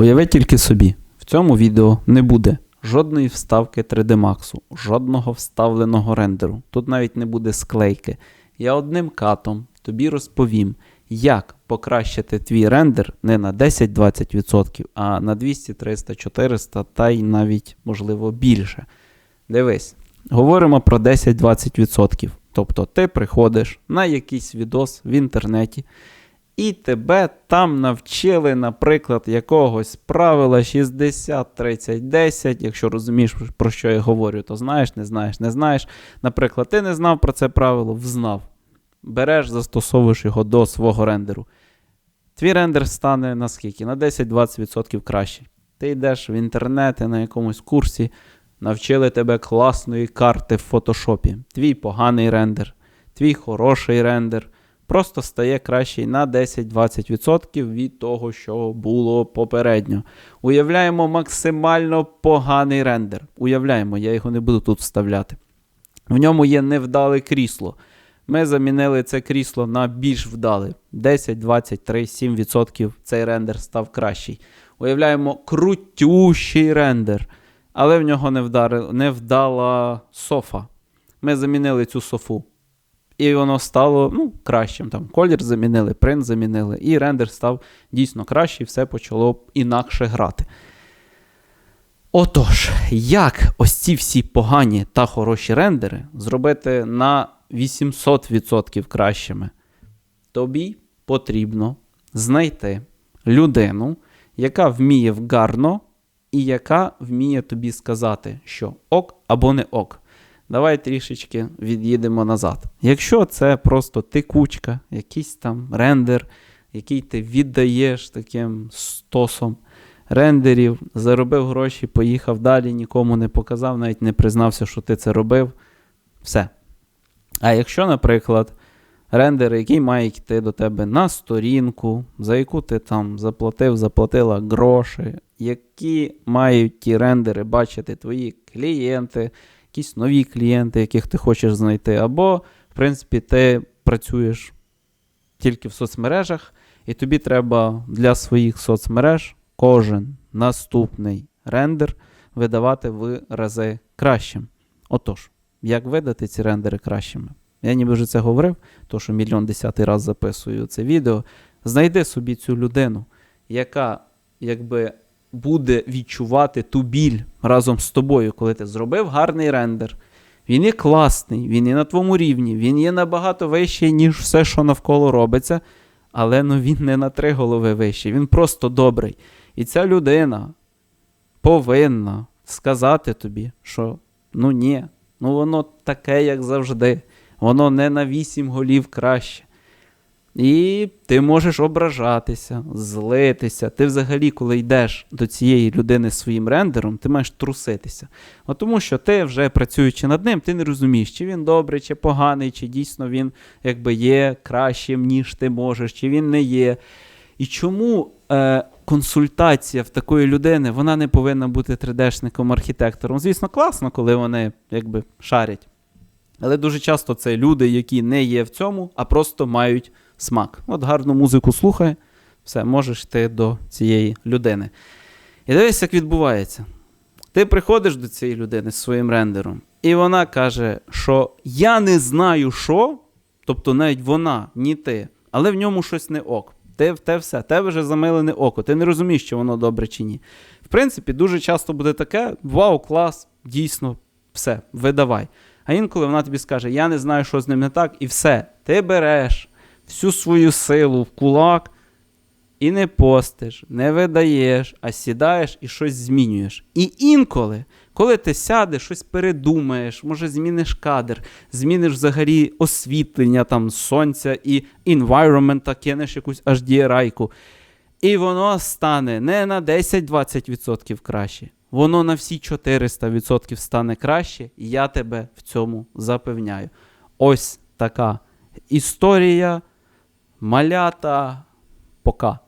Уяви тільки собі, в цьому відео не буде жодної вставки 3D Max, жодного вставленого рендеру. Тут навіть не буде склейки. Я одним катом тобі розповім, як покращити твій рендер не на 10-20%, а на 200, 300, 400 та й навіть, можливо, більше. Дивись, говоримо про 10-20%. Тобто ти приходиш на якийсь відос в інтернеті, і тебе там навчили, наприклад, якогось правила 60-30-10. Якщо розумієш, про що я говорю, то знаєш, не знаєш, не знаєш. Наприклад, ти не знав про це правило, взнав. Береш, застосовуєш його до свого рендеру. Твій рендер стане на скільки? На 10-20% кращий. Ти йдеш в інтернети на якомусь курсі, навчили тебе класної карти в фотошопі. Твій поганий рендер, твій хороший рендер просто стає кращий на 10-20% від того, що було попередньо. Уявляємо максимально поганий рендер. Уявляємо, я його не буду тут вставляти. В ньому є невдале крісло. Ми замінили це крісло на більш вдале. 10, 20, 3, 7% цей рендер став кращий. Уявляємо крутющий рендер, але в нього не вдала софа. Ми замінили цю софу. І воно стало ну, кращим. Там Колір замінили, принт замінили, і рендер став дійсно кращий, все почало інакше грати. Отож, як ось ці всі погані та хороші рендери зробити на 800% кращими? Тобі потрібно знайти людину, яка вміє гарно і яка вміє тобі сказати, що ок або не ок. Давай трішечки від'їдемо назад. Якщо це просто текучка, якийсь там рендер, який ти віддаєш таким стосом рендерів, заробив гроші, поїхав далі, нікому не показав, навіть не признався, що ти це робив. Все. А якщо, наприклад, рендер, який має йти до тебе на сторінку, за яку ти там заплатив, заплатила гроші, які мають ті рендери бачити твої клієнти якісь нові клієнти, яких ти хочеш знайти, або, в принципі, ти працюєш тільки в соцмережах, і тобі треба для своїх соцмереж кожен наступний рендер видавати в рази кращим. Отож, як видати ці рендери кращими? Я ніби вже це говорив, то що мільйон десятий раз записую це відео. Знайди собі цю людину, яка якби буде відчувати ту біль разом з тобою, коли ти зробив гарний рендер. Він є класний, він є на твоєму рівні, він є набагато вищий, ніж все, що навколо робиться. Але ну, він не на три голови вищий, він просто добрий. І ця людина повинна сказати тобі, що ну ні, ну воно таке, як завжди. Воно не на вісім голів краще. І ти можеш ображатися, злитися. Ти взагалі, коли йдеш до цієї людини своїм рендером, ти маєш труситися. От Тому що ти, вже працюючи над ним, ти не розумієш, чи він добрий, чи поганий, чи дійсно він якби є кращим, ніж ти можеш, чи він не є. І чому е, консультація в такої людини вона не повинна бути 3D-шником, архітектором? Звісно, класно, коли вони якби шарять. Але дуже часто це люди, які не є в цьому, а просто мають смак. От гарну музику слухай, все, можеш йти до цієї людини. І дивись, як відбувається. Ти приходиш до цієї людини з своїм рендером, і вона каже, що я не знаю, що, тобто навіть вона, ні ти, але в ньому щось не ок. Ти те все, тебе вже замилене око, ти не розумієш, чи воно добре чи ні. В принципі, дуже часто буде таке: вау, клас, дійсно, все, видавай. А інколи вона тобі скаже, я не знаю, що з ним не так, і все, ти береш всю свою силу в кулак і не постиш, не видаєш, а сідаєш і щось змінюєш. І інколи, коли ти сядеш, щось передумаєш, може зміниш кадр, зміниш взагалі освітлення там сонця і environment, кинеш якусь HDRI-ку, і воно стане не на 10-20% краще. Воно на всі 400% стане краще, і я тебе в цьому запевняю. Ось така історія малята. Пока.